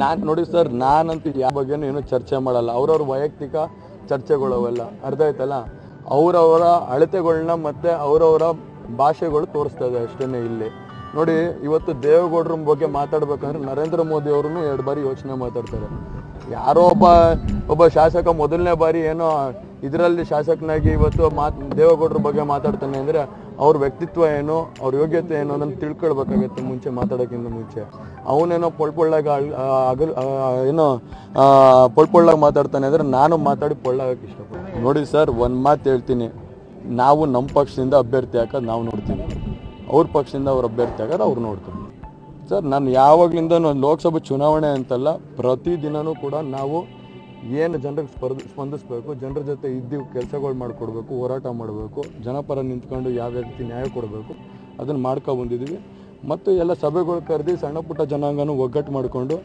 ನಾನು ನೋಡಿ ಸರ್ ನಾನಂತೂ ಯಾವ ಬಗ್ಗೆ ಏನು ಚರ್ಚೆ ಮಾಡಲ್ಲ. ಅವ್ರವ್ರ ವೈಯಕ್ತಿಕ ಚರ್ಚೆಗಳು ಅವೆಲ್ಲ. ಅರ್ಥ ಆಯ್ತಲ್ಲ? ಅವರವರ ಅಳತೆಗಳನ್ನ ಮತ್ತೆ ಅವರವರ ಭಾಷೆಗಳು ತೋರಿಸ್ತಾ ಇದೆ ಅಷ್ಟೇ ಇಲ್ಲಿ. ನೋಡಿ, ಇವತ್ತು ದೇವೇಗೌಡರ ಬಗ್ಗೆ ಮಾತಾಡ್ಬೇಕಂದ್ರೆ ನರೇಂದ್ರ ಮೋದಿ ಅವರು ಎರಡು ಬಾರಿ ಯೋಚನೆ ಮಾತಾಡ್ತಾರೆ. ಯಾರೋ ಒಬ್ಬ ಒಬ್ಬ ಶಾಸಕ ಮೊದಲನೇ ಬಾರಿ ಏನೋ ಇದರಲ್ಲಿ ಶಾಸಕನಾಗಿ ಇವತ್ತು ಮಾತ್, ದೇವೇಗೌಡರ ಬಗ್ಗೆ ಮಾತಾಡ್ತಾನೆ ಅಂದ್ರೆ ಅವ್ರ ವ್ಯಕ್ತಿತ್ವ ಏನು, ಅವ್ರ ಯೋಗ್ಯತೆ ಏನು ಅನ್ನೋದನ್ನ ತಿಳ್ಕೊಳ್ಬೇಕಾಗತ್ತೆ ಮುಂಚೆ, ಮಾತಾಡೋಕ್ಕಿಂತ ಮುಂಚೆ. ಅವನೇನೋ ಪೊಳ್ಪೊಳ್ಳಾಗ ಅಗಲ್ ಏನೋ ಪೊಳ್ಪೊಳ್ಳಾಗ ಮಾತಾಡ್ತಾನೆ ಅಂದರೆ ನಾನು ಮಾತಾಡಿ ಪೊಳ್ಳಾಗಕ್ಕೆ ಇಷ್ಟಪಡ್ತೀನಿ. ನೋಡಿ ಸರ್, ಒಂದು ಮಾತು ಹೇಳ್ತೀನಿ. ನಾವು ನಮ್ಮ ಪಕ್ಷದಿಂದ ಅಭ್ಯರ್ಥಿ ಹಾಕೋದು ನಾವು ನೋಡ್ತೀವಿ. ಅವ್ರ ಪಕ್ಷದಿಂದ ಅವ್ರ ಅಭ್ಯರ್ಥಿ ಹಾಕೋದು ಅವ್ರು ನೋಡ್ತೀವಿ. ಸರ್, ನಾನು ಯಾವಾಗಲಿಂದ ಲೋಕಸಭೆ ಚುನಾವಣೆ ಅಂತಲ್ಲ ಪ್ರತಿದಿನವೂ ಕೂಡ ನಾವು ಏನು ಜನರಿಗೆ ಸ್ಪರ್ಧ, ಸ್ಪಂದಿಸ್ಬೇಕು, ಜನರ ಜೊತೆ ಇದ್ದು ಕೆಲಸಗಳು ಮಾಡಿಕೊಡ್ಬೇಕು, ಹೋರಾಟ ಮಾಡಬೇಕು, ಜನಪರ ನಿಂತ್ಕೊಂಡು ಯಾವ ವ್ಯಕ್ತಿ ನ್ಯಾಯ ಕೊಡಬೇಕು, ಅದನ್ನು ಮಾಡ್ಕೊ ಬಂದಿದ್ದೀವಿ. ಮತ್ತು ಎಲ್ಲ ಸಭೆಗಳು ಕರೆದು ಸಣ್ಣ ಪುಟ್ಟ ಜನಾಂಗನೂ ಒಗ್ಗಟ್ಟು ಮಾಡಿಕೊಂಡು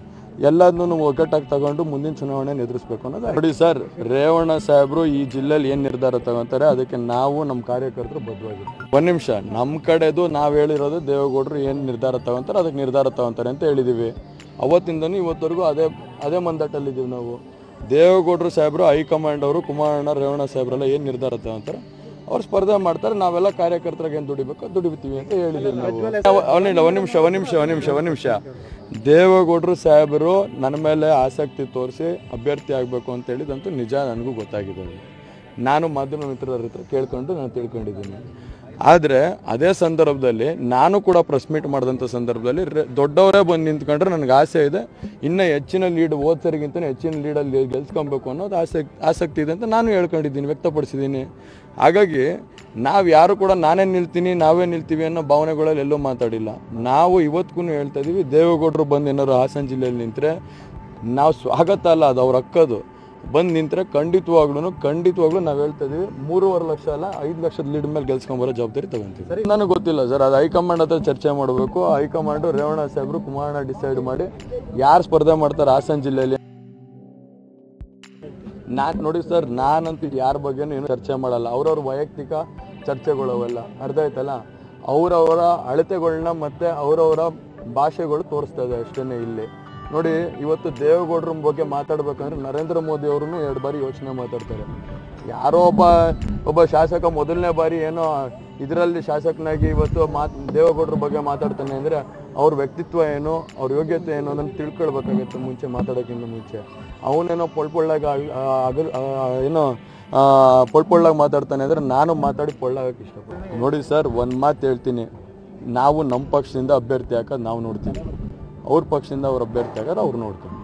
ಎಲ್ಲದನ್ನೂ ಒಗ್ಗಟ್ಟಾಗಿ ತಗೊಂಡು ಮುಂದಿನ ಚುನಾವಣೆಯನ್ನು ಎದುರಿಸ್ಬೇಕು ಅನ್ನೋದು ನೋಡಿ ಸರ್, ರೇವಣ್ಣ ಸಾಹೇಬರು ಈ ಜಿಲ್ಲೆಯಲ್ಲಿ ಏನು ನಿರ್ಧಾರ ತಗೊತಾರೆ, ಅದಕ್ಕೆ ನಾವು ನಮ್ಮ ಕಾರ್ಯಕರ್ತರು ಬದ್ಧವಾಗಿರ್ತೀವಿ. ಒಂದು ನಿಮಿಷ ನಮ್ಮ ಕಡೆದು ನಾವು ಹೇಳಿರೋದು ದೇವೇಗೌಡರು ಏನು ನಿರ್ಧಾರ ತಗೊತಾರೆ, ಅದಕ್ಕೆ ನಿರ್ಧಾರ ತಗೊತಾರೆ ಅಂತ ಹೇಳಿದ್ದೀವಿ ಅವತ್ತಿಂದನೂ ಇವತ್ತವರೆಗೂ ಅದೇ ಅದೇ ಮಂದಟ್ಟಲ್ಲಿದ್ದೀವಿ ನಾವು. ದೇವೇಗೌಡರು ಸಾಹೇಬರು ಹೈಕಮಾಂಡ್ ಅವರು ಕುಮಾರಣ್ಣ ರೇವಣ್ಣ ಸಾಹೇಬ್ರೆಲ್ಲ ಏನು ನಿರ್ಧಾರ ತಗೊಂತಾರೆ? ಅವ್ರು ಸ್ಪರ್ಧೆ ಮಾಡ್ತಾರೆ ನಾವೆಲ್ಲ ಕಾರ್ಯಕರ್ತರಿಗೆ ಏನು ದುಡಿಬೇಕು? ದುಡಿಬಿತೀವಿ ಅಂತ ಹೇಳಿದ್ದೀವಿ ನಾವು. ಅವನಿಲ್ಲ ಒಂದು ನಿಮಿಷ ಒಂದು ನಿಮಿಷ ಒಂದು ನಿಮಿಷ ಒಂದು ನಿಮಿಷ. ದೇವೇಗೌಡರು ಸಾಹೇಬರು ನನ್ನ ಮೇಲೆ ಆಸಕ್ತಿ ತೋರಿಸಿ ಅಭ್ಯರ್ಥಿ ಆಗಬೇಕು ಅಂತ ಹೇಳಿದಂತೂ ನಿಜ ನನಗೂ ಗೊತ್ತಾಗಿದೆ. ನಾನು ಮಾಧ್ಯಮ ಮಿತ್ರರ ಹತ್ರ ಕೇಳ್ಕೊಂಡು ನಾನು ತಿಳ್ಕೊಂಡಿದ್ದೀನಿ. ಆದರೆ ಅದೇ ಸಂದರ್ಭದಲ್ಲಿ ನಾನು ಕೂಡ ಪ್ರೆಸ್ ಮೀಟ್ ಮಾಡಿದಂಥ ಸಂದರ್ಭದಲ್ಲಿ ದೊಡ್ಡವರೇ ಬಂದು ನಿಂತ್ಕೊಂಡ್ರೆ ನನಗೆ ಆಸೆ ಇದೆ. ಇನ್ನೂ ಹೆಚ್ಚಿನ ಲೀಡ್ ಓದ್ಸರಿಗಿಂತ ಹೆಚ್ಚಿನ ಲೀಡಲ್ಲಿ ಗೆಲ್ಸ್ಕೊಬೇಕು ಅನ್ನೋದು ಆಸೆ ಆಸಕ್ತಿ ಇದೆ ಅಂತ ನಾನು ಹೇಳ್ಕೊಂಡಿದ್ದೀನಿ, ವ್ಯಕ್ತಪಡಿಸಿದ್ದೀನಿ. ಹಾಗಾಗಿ ನಾವು ಯಾರು ಕೂಡ ನಾನೇ ನಿಲ್ತೀನಿ, ನಾವೇ ನಿಲ್ತೀವಿ ಅನ್ನೋ ಭಾವನೆಗಳಲ್ಲಿ ಎಲ್ಲೂ ಮಾತಾಡಿಲ್ಲ. ನಾವು ಇವತ್ತಿಗೂ ಹೇಳ್ತಾ ಇದ್ದೀವಿ ದೇವೇಗೌಡರು ಬಂದು ಏನಾದ್ರು ಹಾಸನ ಜಿಲ್ಲೆಯಲ್ಲಿ ನಿಂತರೆ ನಾವು ಸ್ವಾಗತ ಅಲ್ಲ, ಅದು ಅವ್ರ ಹಕ್ಕದು. ಬಂದು ನಿಂತರೆ ಖಂಡಿತವಾಗ್ಲೂ ಖಂಡಿತವಾಗ್ಲೂ ನಾವು ಹೇಳ್ತಾ ಇದೀವಿ ಮೂರುವರೆ ಲಕ್ಷ ಅಲ್ಲ ಐದು ಲಕ್ಷದ ಲೀಡ್ ಮೇಲೆ ಗೆಲ್ಸ್ಕೊಂಬರೋ ಜವಾಬ್ದಾರಿ ತಗೊಂತೀವಿ. ನನಗೆ ಗೊತ್ತಿಲ್ಲ ಸರ್ ಅದು ಹೈಕಮಾಂಡ್ ಹತ್ರ ಚರ್ಚೆ ಮಾಡಬೇಕು. ಹೈಕಮಾಂಡು ರೇವಣ್ಣ ಸಾಹೇಬರು ಕುಮಾರಣ್ಣ ಡಿಸೈಡ್ ಮಾಡಿ ಯಾರು ಸ್ಪರ್ಧೆ ಮಾಡ್ತಾರೆ ಹಾಸನ ಜಿಲ್ಲೆಯಲ್ಲಿ. ನಾನು ನೋಡಿ ಸರ್ ನಾನಂತೂ ಯಾರ ಬಗ್ಗೆನೂ ಏನು ಚರ್ಚೆ ಮಾಡಲ್ಲ. ಅವ್ರವ್ರ ವೈಯಕ್ತಿಕ ಚರ್ಚೆಗಳು ಅವೆಲ್ಲ. ಅರ್ಥ ಆಯ್ತಲ್ಲ? ಅವರವರ ಅಳತೆಗಳನ್ನ ಮತ್ತೆ ಅವರವರ ಭಾಷೆಗಳು ತೋರಿಸ್ತಾ ಇದೆ ಅಷ್ಟೇ ಇಲ್ಲಿ. ನೋಡಿ, ಇವತ್ತು ದೇವೇಗೌಡರ ಬಗ್ಗೆ ಮಾತಾಡ್ಬೇಕಂದ್ರೆ ನರೇಂದ್ರ ಮೋದಿ ಅವರು ಎರಡು ಬಾರಿ ಯೋಚನೆ ಮಾತಾಡ್ತಾರೆ. ಯಾರೋ ಒಬ್ಬ ಒಬ್ಬ ಶಾಸಕ ಮೊದಲನೇ ಬಾರಿ ಏನೋ ಇದರಲ್ಲಿ ಶಾಸಕನಾಗಿ ಇವತ್ತು ಮಾತ್, ದೇವೇಗೌಡರ ಬಗ್ಗೆ ಮಾತಾಡ್ತಾನೆ ಅಂದರೆ ಅವ್ರ ವ್ಯಕ್ತಿತ್ವ ಏನು, ಅವ್ರ ಯೋಗ್ಯತೆ ಏನು ಅದನ್ನು ತಿಳ್ಕೊಳ್ಬೇಕಾಗತ್ತೆ ಮುಂಚೆ ಮಾತಾಡೋಕ್ಕಿಂತ ಮುಂಚೆ. ಅವನೇನೋ ಪೊಳ್ಪೊಳ್ಳಾಗ ಅಗಲ್ ಏನೋ ಪೊಳ್ಪೊಳ್ಳಾಗ ಮಾತಾಡ್ತಾನೆ ಅಂದರೆ ನಾನು ಮಾತಾಡಿ ಪೊಳ್ಳಾಗಕ್ಕೆ ಇಷ್ಟಪಡ್ತೀನಿ. ನೋಡಿ ಸರ್, ಒಂದು ಮಾತು ಹೇಳ್ತೀನಿ. ನಾವು ನಮ್ಮ ಪಕ್ಷದಿಂದ ಅಭ್ಯರ್ಥಿ ಹಾಕೋದು ನಾವು ನೋಡ್ತೀವಿ. ಅವ್ರ ಪಕ್ಷದಿಂದ ಅವ್ರು ಅಭ್ಯರ್ಥಿ ಆಗೋದು ಅವ್ರು ನೋಡ್ತೀವಿ